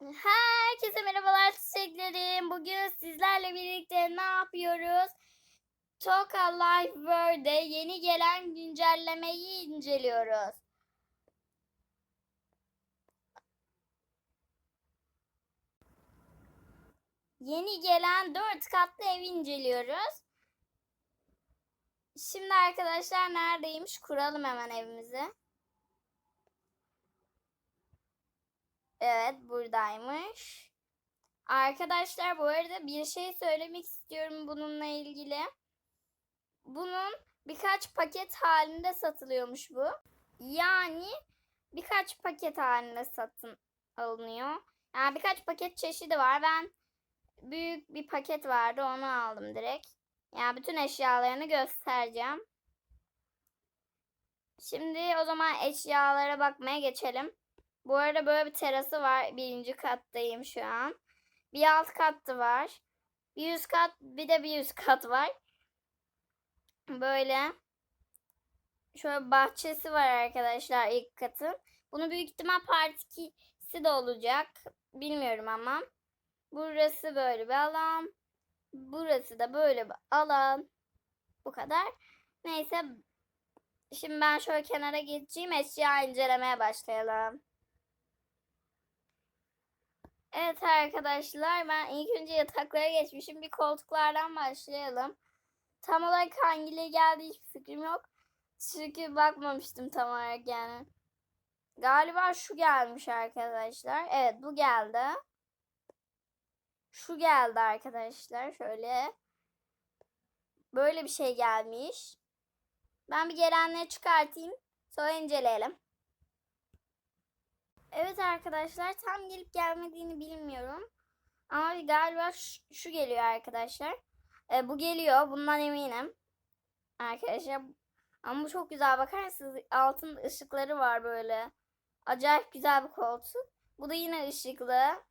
Herkese merhabalar çiçeklerim. Bugün sizlerle birlikte ne yapıyoruz? Toka Life World'e yeni gelen güncellemeyi inceliyoruz. Yeni gelen 4 katlı evi inceliyoruz. Şimdi arkadaşlar neredeymiş? Kuralım hemen evimizi. Evet buradaymış. Arkadaşlar bu arada bir şey söylemek istiyorum bununla ilgili. Bunun birkaç paket halinde satılıyormuş bu. Yani birkaç paket halinde satın alınıyor. Yani birkaç paket çeşidi var. Ben büyük bir paket vardı onu aldım direkt. Yani bütün eşyalarını göstereceğim. Şimdi o zaman eşyalara bakmaya geçelim. Bu arada böyle bir terası var. Birinci kattayım şu an. Bir alt kattı var. Bir üst kat bir de bir üst kat var. Böyle. Şöyle bahçesi var arkadaşlar ilk katın. Bunu büyük ihtimal part 2'si de olacak. Bilmiyorum ama. Burası böyle bir alan. Burası da böyle bir alan. Bu kadar. Neyse. Şimdi ben şöyle kenara geçeyim. Eşya incelemeye başlayalım. Evet arkadaşlar ben ilk önce yataklara geçmişim. Bir koltuklardan başlayalım. Tam olarak hangileri geldi hiçbir fikrim yok. Çünkü bakmamıştım tam olarak yani. Galiba şu gelmiş arkadaşlar. Evet bu geldi. Şu geldi arkadaşlar. Şöyle. Böyle bir şey gelmiş. Ben bir gelenleri çıkartayım. Sonra inceleyelim. Evet arkadaşlar tam gelip gelmediğini bilmiyorum. Ama galiba şu, geliyor arkadaşlar. E, bu geliyor. Bundan eminim. Arkadaşlar. Ama bu çok güzel. Bakar mısınız? Altın ışıkları var böyle. Acayip güzel bir koltuk. Bu da yine ışıklı.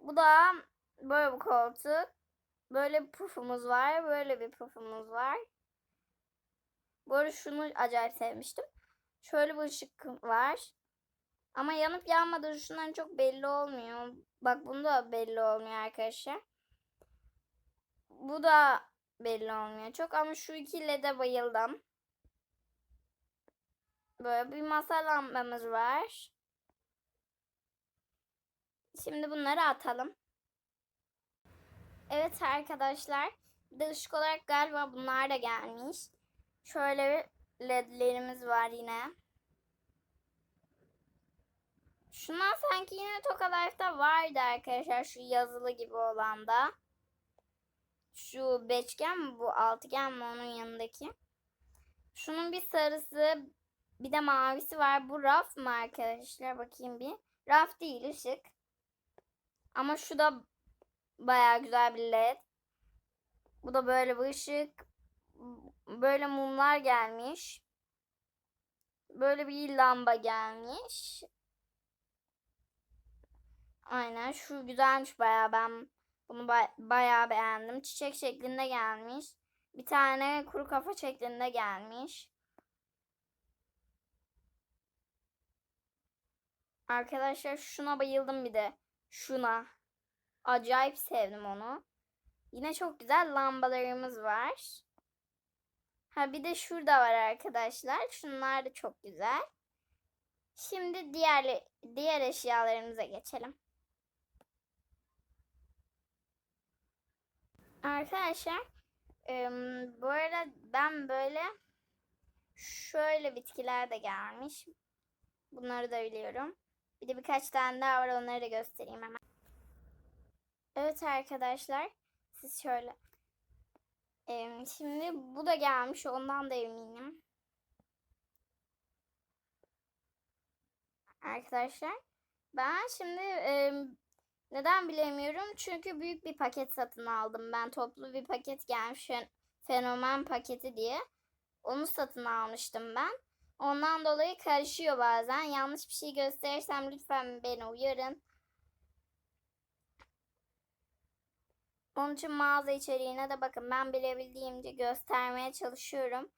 Bu da böyle bir koltuk. Böyle bir pufumuz var. Böyle bir pufumuz var. Arada şunu acayip sevmiştim. Şöyle bir ışık var. Ama yanıp yanmadığı şunların çok belli olmuyor. Bak bunda da belli olmuyor arkadaşlar. Bu da belli olmuyor çok ama şu ikiyle de bayıldım. Böyle bir masa lambamız var. Şimdi bunları atalım. Evet arkadaşlar. Bir olarak galiba bunlar da gelmiş. Şöyle ledlerimiz var yine. Şundan sanki yine Toka Life'da vardı arkadaşlar. Şu yazılı gibi olan da. Şu beşgen mi bu? Altıgen mi onun yanındaki? Şunun bir sarısı bir de mavisi var. Bu raf mı arkadaşlar? Bakayım bir. Raf değil ışık. Ama şu da baya güzel bir led. Bu da böyle bir ışık. Böyle mumlar gelmiş. Böyle bir lamba gelmiş. Aynen şu güzelmiş baya ben bunu ba- bayağı beğendim. Çiçek şeklinde gelmiş. Bir tane kuru kafa şeklinde gelmiş. Arkadaşlar şuna bayıldım bir de. Şuna. Acayip sevdim onu. Yine çok güzel lambalarımız var. Ha bir de şurada var arkadaşlar. Şunlar da çok güzel. Şimdi diğer diğer eşyalarımıza geçelim. Arkadaşlar ım, bu arada ben böyle şöyle bitkiler de gelmiş. Bunları da biliyorum. Bir de birkaç tane daha var onları da göstereyim hemen. Evet arkadaşlar siz şöyle. Em, şimdi bu da gelmiş ondan da eminim. Arkadaşlar ben şimdi em, neden bilemiyorum? Çünkü büyük bir paket satın aldım ben. Toplu bir paket gelmiş. fen- Fenomen paketi diye. Onu satın almıştım ben. Ondan dolayı karışıyor bazen. Yanlış bir şey gösterirsem lütfen beni uyarın. Onun için mağaza içeriğine de bakın. Ben bilebildiğimce göstermeye çalışıyorum.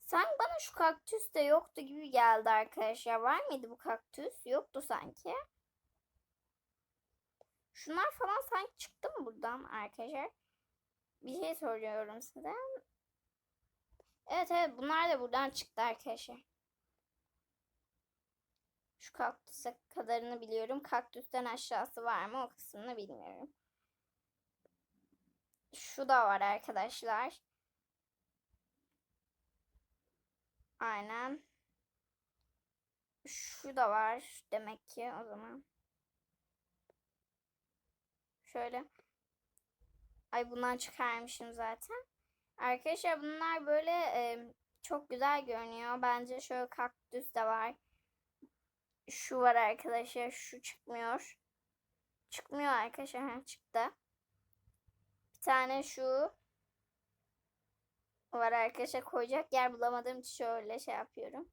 Sanki bana şu kaktüs de yoktu gibi geldi arkadaşlar. Var mıydı bu kaktüs? Yoktu sanki. Şunlar falan sanki çıktı mı buradan arkadaşlar? Bir şey soruyorum size. Evet evet bunlar da buradan çıktı arkadaşlar. Şu kaktüse kadarını biliyorum. Kaktüsten aşağısı var mı o kısmını bilmiyorum. Şu da var arkadaşlar. Aynen. Şu da var demek ki o zaman. Şöyle. Ay bundan çıkarmışım zaten. Arkadaşlar bunlar böyle e, çok güzel görünüyor. Bence şöyle kaktüs de var. Şu var arkadaşlar. Şu çıkmıyor. Çıkmıyor arkadaşlar. Ha, çıktı. Bir tane şu var arkadaşlar. Koyacak yer bulamadığım için şöyle şey yapıyorum.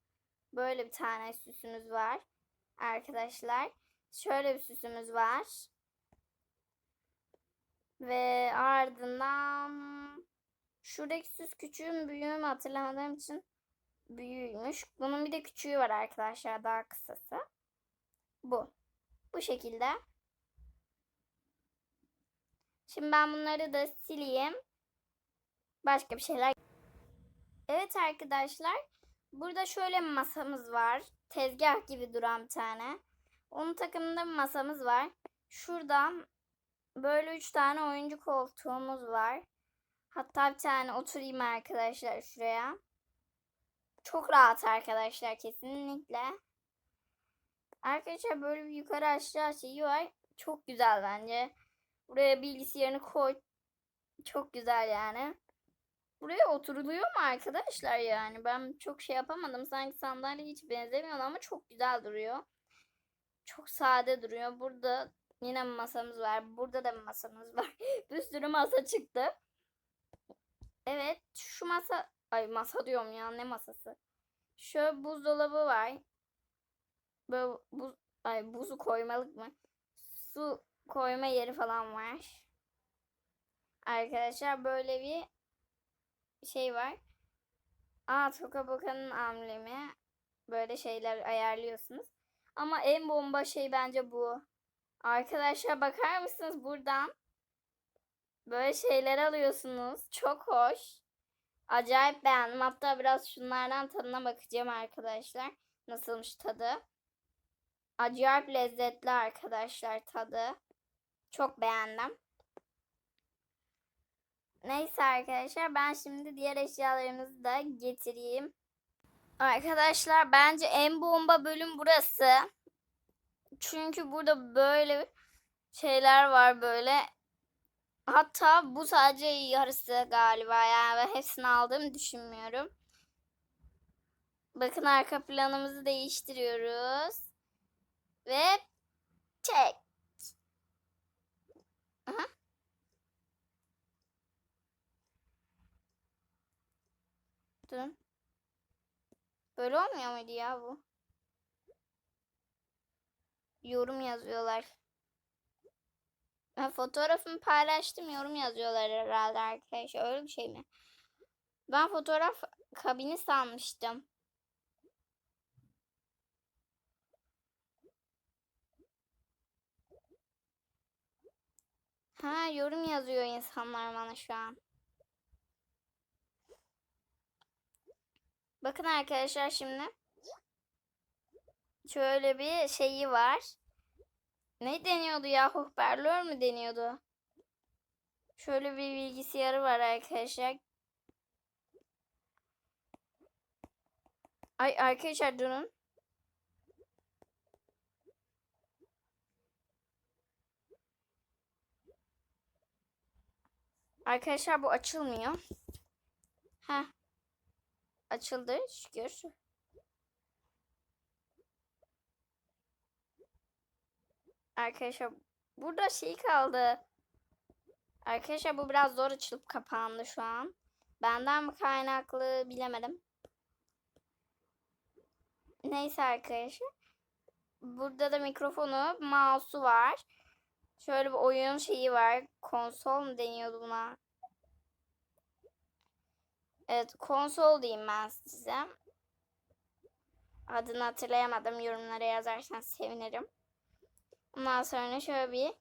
Böyle bir tane süsümüz var. Arkadaşlar. Şöyle bir süsümüz var. Ve ardından şuradaki süs küçüğün büyüğümü hatırlamadığım için büyüğüymüş. Bunun bir de küçüğü var arkadaşlar daha kısası. Bu. Bu şekilde. Şimdi ben bunları da sileyim. Başka bir şeyler. Evet arkadaşlar. Burada şöyle bir masamız var. Tezgah gibi duran bir tane. Onun takımında bir masamız var. Şuradan böyle üç tane oyuncu koltuğumuz var. Hatta bir tane oturayım arkadaşlar şuraya. Çok rahat arkadaşlar kesinlikle. Arkadaşlar böyle bir yukarı aşağı şeyi var. Çok güzel bence. Buraya bilgisayarını koy. Çok güzel yani. Buraya oturuluyor mu arkadaşlar yani? Ben çok şey yapamadım. Sanki sandalye hiç benzemiyor ama çok güzel duruyor. Çok sade duruyor. Burada yine masamız var. Burada da masamız var. bir sürü masa çıktı. Evet şu masa ay masa diyorum ya ne masası. Şöyle buzdolabı var. Böyle buz ay buzu koymalık mı? Su koyma yeri falan var. Arkadaşlar böyle bir şey var. Aa Toka Boka'nın amblemi. Böyle şeyler ayarlıyorsunuz. Ama en bomba şey bence bu. Arkadaşlar bakar mısınız buradan? Böyle şeyler alıyorsunuz. Çok hoş. Acayip beğendim. Hatta biraz şunlardan tadına bakacağım arkadaşlar. Nasılmış tadı. Acayip lezzetli arkadaşlar tadı. Çok beğendim. Neyse arkadaşlar ben şimdi diğer eşyalarımızı da getireyim. Arkadaşlar bence en bomba bölüm burası. Çünkü burada böyle şeyler var böyle. Hatta bu sadece yarısı galiba yani ben hepsini aldığımı düşünmüyorum. Bakın arka planımızı değiştiriyoruz. Ve çek. Aha. Durun. Böyle olmuyor muydu ya bu? Yorum yazıyorlar. Ben fotoğrafımı paylaştım yorum yazıyorlar herhalde arkadaşlar. Öyle bir şey mi? Ben fotoğraf kabini sanmıştım. Ha yorum yazıyor insanlar bana şu an. Bakın arkadaşlar şimdi. Şöyle bir şeyi var. Ne deniyordu ya? Hoparlör mü deniyordu? Şöyle bir bilgisayarı var arkadaşlar. Ay arkadaşlar durun. Arkadaşlar bu açılmıyor. Ha. Açıldı şükür. Arkadaşlar burada şey kaldı. Arkadaşlar bu biraz zor açılıp kapandı şu an. Benden mi kaynaklı bilemedim. Neyse arkadaşlar. Burada da mikrofonu, mouse'u var. Şöyle bir oyun şeyi var. Konsol mu deniyordu buna? Evet konsol diyeyim ben size. Adını hatırlayamadım. Yorumlara yazarsan sevinirim. Ondan sonra şöyle bir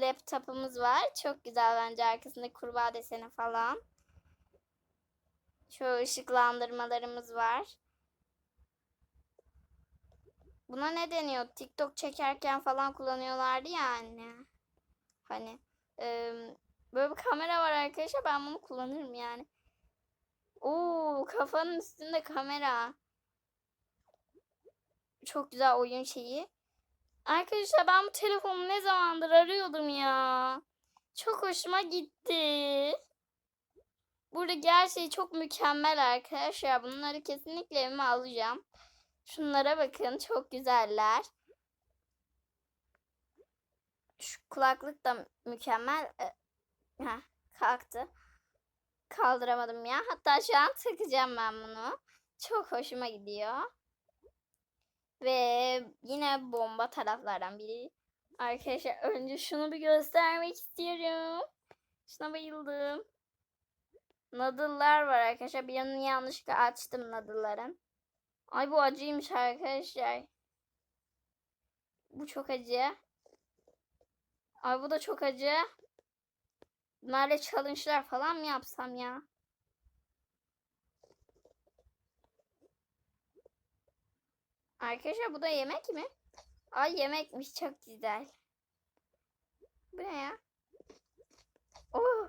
laptopumuz var. Çok güzel bence arkasında kurbağa deseni falan. Şöyle ışıklandırmalarımız var. Buna ne deniyor? TikTok çekerken falan kullanıyorlardı ya anne. Hani eee, böyle bir kamera var arkadaşlar. Ben bunu kullanırım yani. Oo, kafanın üstünde kamera. Çok güzel oyun şeyi. Arkadaşlar ben bu telefonu ne zamandır arıyordum ya. Çok hoşuma gitti. Burada gerçeği çok mükemmel arkadaşlar. Bunları kesinlikle evime alacağım. Şunlara bakın çok güzeller. Şu kulaklık da mükemmel. Ee, Heh, kalktı. Kaldıramadım ya. Hatta şu an takacağım ben bunu. Çok hoşuma gidiyor. Ve yine bomba taraflardan biri. Arkadaşlar önce şunu bir göstermek istiyorum. Şuna bayıldım. Noodle'lar var arkadaşlar. Bir yanını yanlışlıkla açtım noodle'ların. Ay bu acıymış arkadaşlar. Bu çok acı. Ay bu da çok acı. Bunlarla challenge'lar falan mı yapsam ya? Arkadaşlar bu da yemek mi? Ay yemekmiş çok güzel. Bu ne ya? Oh,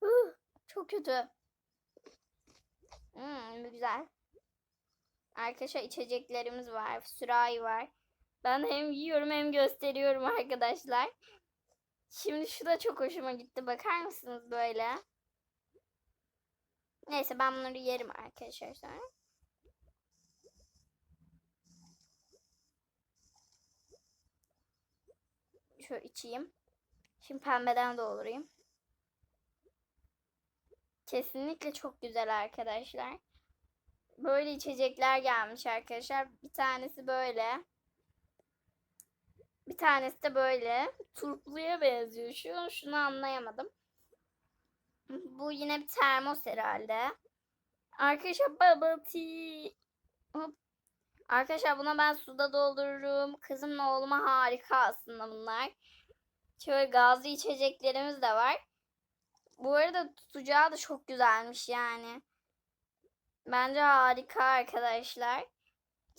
uh, çok kötü. Hmm, güzel. Arkadaşlar içeceklerimiz var. Sürahi var. Ben hem yiyorum hem gösteriyorum arkadaşlar. Şimdi şu da çok hoşuma gitti. Bakar mısınız böyle? Neyse ben bunları yerim arkadaşlar sonra. Şöyle içeyim. Şimdi pembeden doldurayım. Kesinlikle çok güzel arkadaşlar. Böyle içecekler gelmiş arkadaşlar. Bir tanesi böyle. Bir tanesi de böyle. Turpluya benziyor şu. Şunu anlayamadım. Bu yine bir termos herhalde. Arkadaşlar bubble tea. Hop. Arkadaşlar buna ben suda doldururum. Kızımla oğluma harika aslında bunlar. Şöyle gazlı içeceklerimiz de var. Bu arada tutacağı da çok güzelmiş yani. Bence harika arkadaşlar.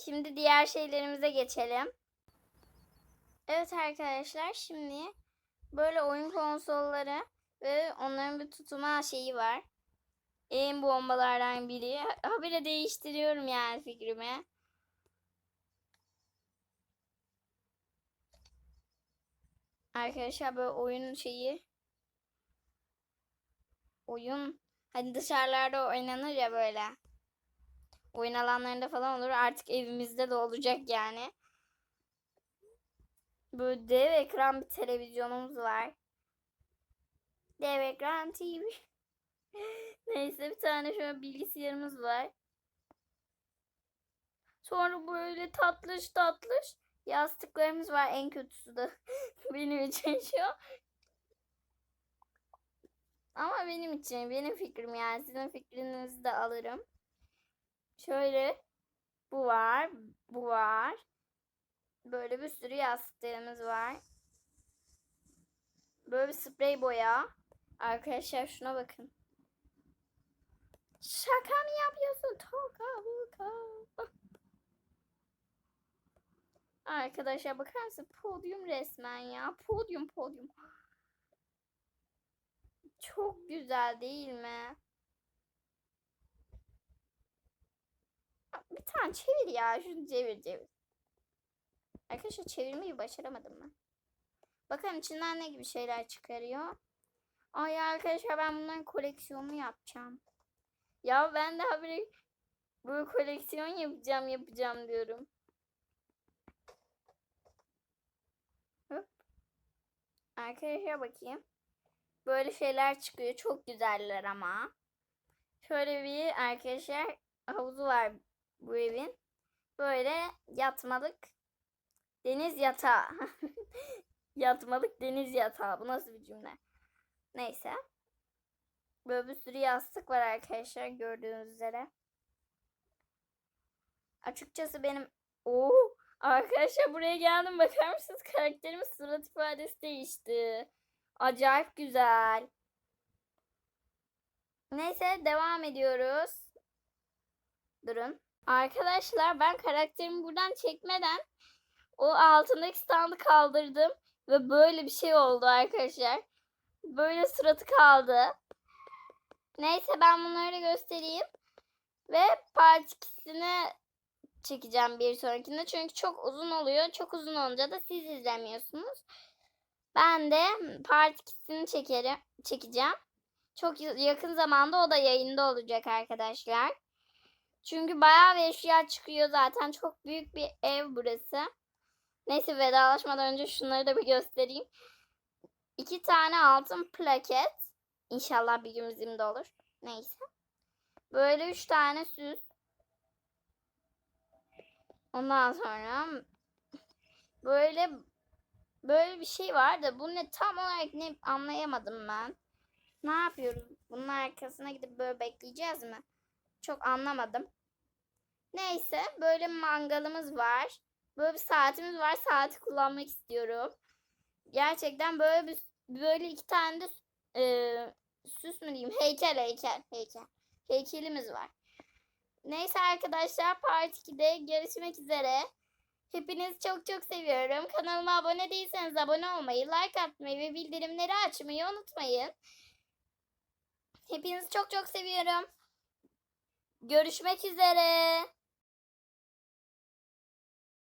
Şimdi diğer şeylerimize geçelim. Evet arkadaşlar şimdi böyle oyun konsolları ve onların bir tutma şeyi var. En bombalardan biri. Habire değiştiriyorum yani fikrimi. Arkadaşlar böyle oyun şeyi oyun hani dışarılarda oynanır ya böyle. Oyun alanlarında falan olur. Artık evimizde de olacak yani. Böyle dev ekran bir televizyonumuz var. Dev ekran TV. Neyse bir tane şöyle bilgisayarımız var. Sonra böyle tatlış tatlış yastıklarımız var. En kötüsü de benim için şu. Ama benim için, benim fikrim yani sizin fikrinizi de alırım. Şöyle bu var, bu var. Böyle bir sürü yastıklarımız var. Böyle bir sprey boya. Arkadaşlar şuna bakın. Şaka mı yapıyorsun? Toka boka. Arkadaşlar bakar mısın? Podyum resmen ya. Podyum podyum. Çok güzel değil mi? Bir tane çevir ya. Şunu çevir çevir. Arkadaşlar çevirmeyi başaramadım ben. Bakın içinden ne gibi şeyler çıkarıyor. Ay arkadaşlar ben bunların koleksiyonunu yapacağım. Ya ben daha bir böyle koleksiyon yapacağım yapacağım diyorum. Arkadaşlar bakayım. Böyle şeyler çıkıyor. Çok güzeller ama. Şöyle bir arkadaşlar havuzu var bu evin. Böyle yatmalık deniz yatağı. yatmalık deniz yatağı. Bu nasıl bir cümle? Neyse. Böyle bir sürü yastık var arkadaşlar gördüğünüz üzere. Açıkçası benim Oo, arkadaşlar buraya geldim bakar mısınız karakterimin surat ifadesi değişti. Acayip güzel. Neyse devam ediyoruz. Durun. Arkadaşlar ben karakterimi buradan çekmeden o altındaki standı kaldırdım ve böyle bir şey oldu arkadaşlar. Böyle suratı kaldı. Neyse ben bunları göstereyim. Ve part 2'sini çekeceğim bir sonrakinde. Çünkü çok uzun oluyor. Çok uzun olunca da siz izlemiyorsunuz. Ben de part 2'sini çekerim, çekeceğim. Çok yakın zamanda o da yayında olacak arkadaşlar. Çünkü bayağı bir eşya çıkıyor zaten. Çok büyük bir ev burası. Neyse vedalaşmadan önce şunları da bir göstereyim. İki tane altın plaket. İnşallah bir gün bizimde olur. Neyse. Böyle üç tane süs. Ondan sonra böyle böyle bir şey var da bu ne tam olarak ne anlayamadım ben. Ne yapıyoruz? Bunun arkasına gidip böyle bekleyeceğiz mi? Çok anlamadım. Neyse böyle mangalımız var. Böyle bir saatimiz var. Saati kullanmak istiyorum. Gerçekten böyle bir böyle iki tane de e, süs mü diyeyim? Heykel heykel heykel. Heykelimiz var. Neyse arkadaşlar part 2'de görüşmek üzere. Hepinizi çok çok seviyorum. Kanalıma abone değilseniz abone olmayı, like atmayı ve bildirimleri açmayı unutmayın. Hepinizi çok çok seviyorum. Görüşmek üzere.